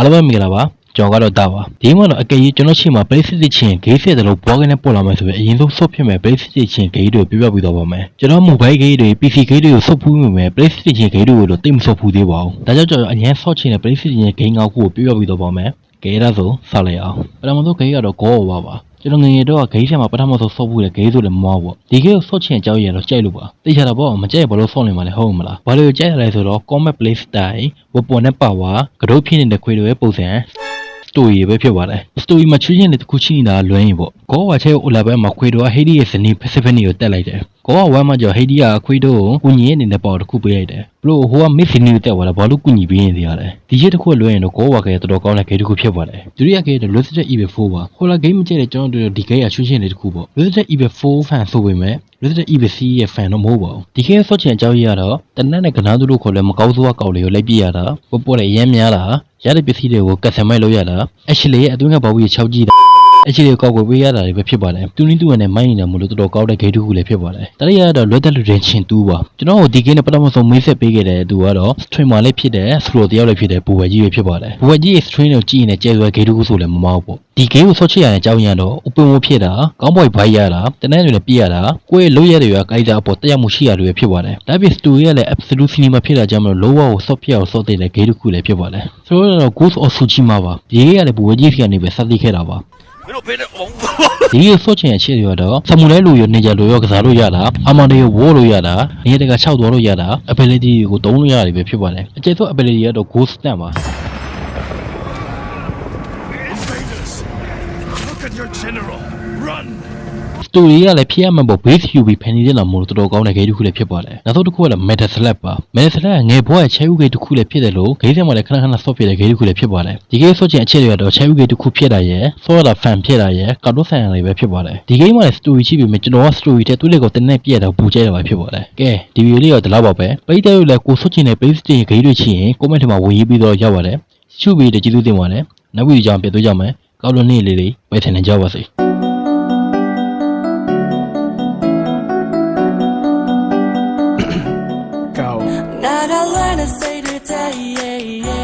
အားလုံးပဲမင်္ဂလာပါကျွန်တော်ကတော့တာပါဒီမှာတော့အကယ်၍ကျွန်တော်ရှိမှာ PlayStation ချင်း game ဆက်တလို့ဘောကနေပို့လာမယ်ဆိုရင်အရင်ဆုံးဆော့ဖြစ်မယ် PlayStation ချင်း game တွေကိုပြပြပြီးတော့ပါမယ်ကျွန်တော် mobile game တွေ PC game တွေကိုဆော့ဖူးမိမယ် PlayStation ချင်း game တွေကိုတော့တိတ်မဆော့ဖူးသေးပါဘူးဒါကြောင့်ကျွန်တော်အရင်ဆော့ချင်တဲ့ PlayStation ချင်း game ငေါ့ကိုပြပြပြီးတော့ပါမယ်ကဲဒါဆိုစလိုက်အောင်ပထမဆုံး game ကတော့ Go ပါပါ ကျွန်တော်ငယ်ငယ်တော့ဂိမ်းထဲမှာပထမဆုံးဆော့ဖို့လေဂိမ်းဆိုလည်းမမောပေါ့ဒီဂိမ်းကိုဆော့ချင်အကြောင်းရတော့ကြိုက်လို့ပါသိချတာပေါ့မကြိုက်ရင်ဘာလို့ဆော့နေမှာလဲဟုတ်မလားဘာလို့ကြိုက်ရလဲဆိုတော့ combat play style ဝပေါ်နဲ့ပါဝါကတော့ဖြစ်နေတဲ့ခွေတွေရဲ့ပုံစံ story ပဲဖြစ်ပါတယ် story မှာချွေးချင်းတဲ့တစ်ခုချင်းနေတာလွမ်းရင်ပေါ့ကောဝါချဲကိုလာဘဲမှာခွေတော့ဟေဒီရဲ့ဇနီး Pacific ကိုတက်လိုက်တယ် ကောဝါဝမ်းမှာကြောဟေဒီကခွေတော့ကိုကူညီနေတဲ့ပေါ်တစ်ခုပေးလိုက်တယ်ဘလို့ဟိုက Miss ဇနီးကိုတက်သွားတာဘာလို့ကူညီပေးနေသေးရလဲဒီချက်တစ်ခုလွမ်းရင်တော့ကောဝါကတော်တော်ကောင်းတဲ့ဂိမ်းတစ်ခုဖြစ်ပါတယ်ဒုတိယဂိမ်းကတော့ Resident Evil 4ပါဟိုလာဂိမ်းမကျတဲ့ကျွန်တော်တို့ဒီဂိမ်းကချွေးချင်းတဲ့တစ်ခုပေါ့ Resident Evil 4 fan ဆိုပေမဲ့ Resident Evil 3ရဲ့ fan တော့မဟုတ်ပါဘူးဒီဂိမ်းဆော့ချင်အကြောင်းကြီးကတော့တနက်နဲ့ကနားသူတို့ခေါ်လဲမကောင်းဆိုးကကောက်လေးကိုလိုက်ပြရတာပေါ်ပေါ်လည်းရမ်းများတာရတဲ့ပစ္စည်းတွေကိုကတ်ဆယ်မိုက်လုပ်ရတာ actually ရဲ့အတွင်းကဘောက်ကြီး6ကြ ည့်တာ actually ကောက်ကိုပေးရတာတွေပဲဖြစ်ပါတယ်တူနင်းတူနဲ့မိုင်းနေတာမလို့တော်တော်ကောက်တဲ့ဂိတ်တစ်ခုလည်းဖြစ်ပါတယ်တတိယကတော့လွတ်သက်လူတင်ချင်းတူပါကျွန်တော်တို့ဒီဂိမ်းနဲ့ပထမဆုံးမေးဆက်ပေးခဲ့တဲ့သူကတော့ streamer လေးဖြစ်တဲ့ throw တယောက်လေးဖြစ်တဲ့ဘူဝဲကြီးပဲဖြစ်ပါတယ်ဘူဝဲကြီးရဲ့ stream ကိုကြည့်ရင်လည်းကျဲစွဲဂိတ်တစ်ခုဆိုလည်းမမောက်ပေါ့ဒီဂိမ်းကိုဆော့ချရတဲ့အကြောင်းရင်းတော့ open world ဖြစ်တာကောင်းပွိုက်ဘိုက်ရတာတနက်တွေလည်းပြရတာကိုယ့်ရဲ့လို့ရတဲ့ရွာကိုက်တာအပေါ်တက်ရောက်မှုရှိရတွေပဲဖြစ်ပါတယ်ဒါပြင် story ကလည်း absolute cinema ဖြစ်တာကြောင့်မလို့လောဝကိုဆော့ဖြစ်အောင်ဆော့တဲ့ဂိတ်တစ်ခုလည်းဖြစ်ပါတယ်ဆိုတော့ Ghost of Tsushima ပါဒီဂိမ်းကလည်းဘူဝဲကြီးစီကနေပဲစသိခဲ့တာပါ မင်းတို့ဖေးတဲ့အောင်ဒီဆိုချင်အချက်တွေတော့ဆမူလဲလူရောနေကြလူရောကစားလို့ရတာအမန်တရဝိုးလို့ရတာနေတကခြောက်သွားလို့ရတာ ability ကိုသုံးလို့ရတယ်ပဲဖြစ်ပါတယ်အကျေဆုံး ability ကတော့ ghost stand ပါ Invaders! Look at your general! Run! Story ကလည်းဖြစ်ရမှာပေါ့ base UV ဖန်နေတယ်လို့မလို့တော်တော်ကောင်းတဲ့ဂိမ်းတစ်ခုလည်းဖြစ်ပါတယ်နောက်ဆုံးတစ်ခုကလည်း metal slap ပါ metal slap ကငယ်ဘွားရဲ့ cherry gate တစ်ခုလည်းဖြစ်တယ်လို့ဂိမ်းထဲမှာလည်းခဏခဏဆော့ဖြစ်တဲ့ဂိမ်းတစ်ခုလည်းဖြစ်ပါတယ်ဒီဂိမ်းဆော့ချင်အခြေတွေကတော့ cherry gate တစ်ခုဖြစ်တာရယ်ဆော့ရတာ fan ဖြစ်တာရယ်ကာတိုဆိုင်ရတွေပဲဖြစ်ပါတယ်ဒီဂိမ်းမှာလည်း story ရှိပြီမြကျွန်တော်က story တဲ့သူ့လက်ကိုတင်းနဲ့ပြည့်တော့ပူကျဲတာပဲဖြစ်ပါတယ်ကဲဒီဗီဒီယိုလေးတော့ဒီလောက်ပါပဲပရိသတ်တို့လည်းကိုဆော့ချင်တဲ့ base တင်ဂိမ်းတွေချင်ရင် comment ထဲမှာဝင်ရေးပြီးတော့ရောက်ပါတယ်ရှုပြီးတဲ့ကျေးဇူးတင်ပါတယ်နောက်ဗီဒီယိုကြောင့်ပြန်တွေ့ကြမယ်ကောင်းလို့နေ့လေးလေးပဲထင်နေကြပါစေ Not I lot to say today.